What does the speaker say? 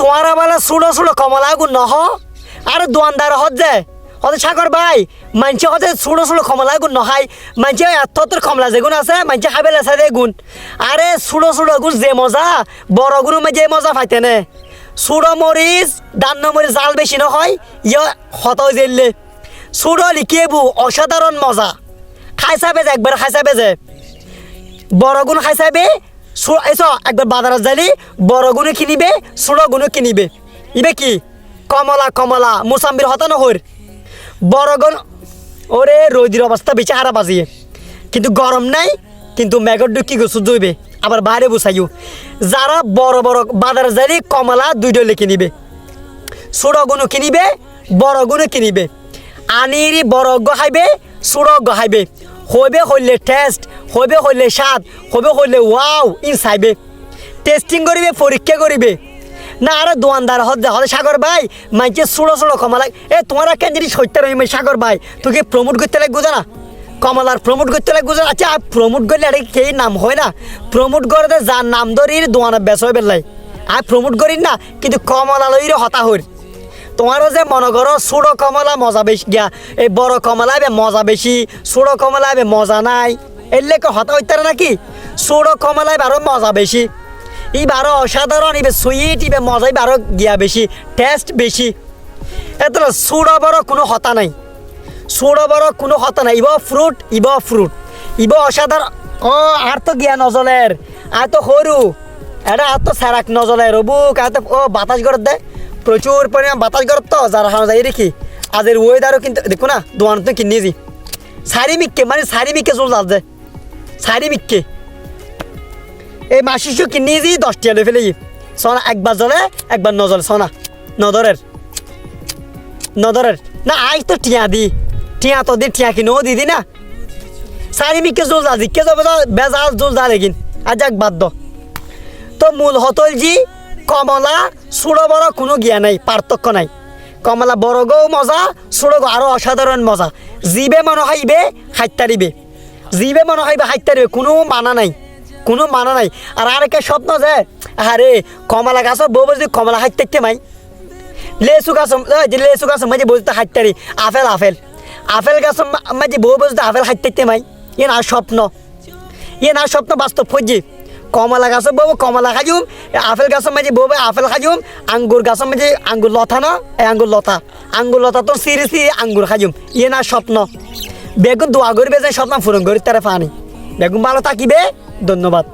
তোমার আমার সুড়ো সুড়ো কমলা গুণ নহ। আরে দোয়ানদার হত যে, হতে সাগর ভাই মানছে হতে সুড়ো সুড়ো কমলা গুণ নহাই। মানছে এত তোর কমলা যে গুণ আছে মানছে খাবে লেসা দে গুণ। আরে সুড়ো সুড়ো গুণ যে মজা, বড় গুণ যে মজা পাইতে নে। সুড়ো মরিচ, দান্ন মরিচ জাল বেশি নহয় ইয় হত জেললে। সুড়ো লিখিয়েবু, অসাধারণ মজা। খাইছা বেজে একবার খাইছা বেজে বড় গুণ খাইছাবে এস একবার বাজারত যালি, বড় গুণে কিনিবে ছোট গুণে কিনিবে। ইবে কি? কমলা কমলা মুসাম্বির হতা নহর বড় গুণ ওরে রোদির অবস্থা বেঁচে হারা বাজিয়ে। কিন্তু গরম নাই, কিন্তু মেঘর ডুকি গোসু জইবে। আবার বাইরে বসাইও যারা বড় বড় বাজার যালি, কমলা দুই ডলে কিনিবে। ছোট গুণও কিনিবে, বড় গুণও কিনিবে। আনিরি বড় গহাইবে ছোট গহাইবে। হইবে হইলে টেস্ট হইবে হইলে স্বাদ, হইবে হইলে ওয়াও ইন চাইবে। টেস্টিং করিবে, পরীক্ষা করিবে। না, আরে দোয়ানদার হলে সাগর ভাই, মাইকে ছোড়ো ছোড়ো কমলা এ, তোমার কেন জিনিস সত্যি রহিম সাগর ভাই, তোকে প্রমোট করতে লাগবে না কমলার প্রমোট করতে লাগবে না আচ্ছা প্রমোট করলে আরে কে নাম হয় না? প্রমোট করে যার নাম ধরি দোয়ানা বেচ হয়ে বেলাই আর প্রমোট করি না, কিন্তু কমলা লইরে হতা হই তোমারও যে মনে করো ছোটো কমলা মজা বেশি গিয়া। এই বড় কমলা মজা বেশি ছোটো কমলা মজা নাই। এর লেগে হতা হইতে নাকি? ছোটো কমলা এবার মজা বেশি। ইবারও অসাধারণ, ইবে সুইট, ইবে মজা ইবারও গিয়া বেশি, টেস্ট বেশি। এত ছোটো বড় কোনো হতা নাই। ছোটো বড় কোনো হতা নাই। ইব ফ্রুট ইব ফ্রুট। ইব অসাধারণ ও আর তো গিয়া নজলের, আর তো সরু এটা আর তো স্যারাক নজলের বুক আর তো ও বাতাস গরত দেয় প্রচুর পরিমাণ বাতাস গরত তো যারা হানো যাই দেখি। আজের ওয়েদারও কিন্তু, দেখো না দোয়ান তো কিনেছি সারি মিককে মানে সারি মিককে চল যাচ্ছে সারি মিককে এই মাসিসু কিনেছি দশ টিয়া ফেলে সোনা একবার জলে একবার নজলে সোনা নদরের নদরের না, আই তো টিয়া দি। টিয়া তো দি, টিয়া কিনেও দিদি না। সারি মিককে জোল যা জিকে যাবে বেজাল জোল যা লেগিন আজ এক বাদ দ। তো মূল হতল জি কমলা ছোড়ো বড় কোনো গিয়া নাই পার্থক্য নাই। কমলা বড় গো মজা ছোড়ো গো আরও অসাধারণ মজা। জিবে মনে হাইবে হাইতারিবে জিবে মনে হাইবে হাইতারিবে কোনো মানা নাই, কোনো মানা নাই। আর আরেকে স্বপ্ন যে, আরে, কমলা গাছ, বউ বলছি কমলা হাইতে মাই? লেসু গাছ লেসু গাছ, মাঝে বলতে হাইতারি আপেল আপেল। আপেল গাছ মাঝে বউ বলতে আপেল হাইতে মাই? ইয়ে না স্বপ্ন। ইয়ে না স্বপ্ন, বাস্তব ফজি। কমলা গাছ, বউ কমলা খাজুম আপেল গাছের মাঝে বউ আপেল খাজুম আঙ্গুর গাছের মাঝে আঙ্গুর লতা না আঙ্গুর লতা। আঙ্গুর লতা তো সিরি সিরি আঙ্গুর খাজুম ইয়ে না স্বপ্ন। বেগুন দোয়া করবে যে স্বপ্ন পূরণ করি তারা পানি। বেগুন ভালো থাকিবে ধন্যবাদ।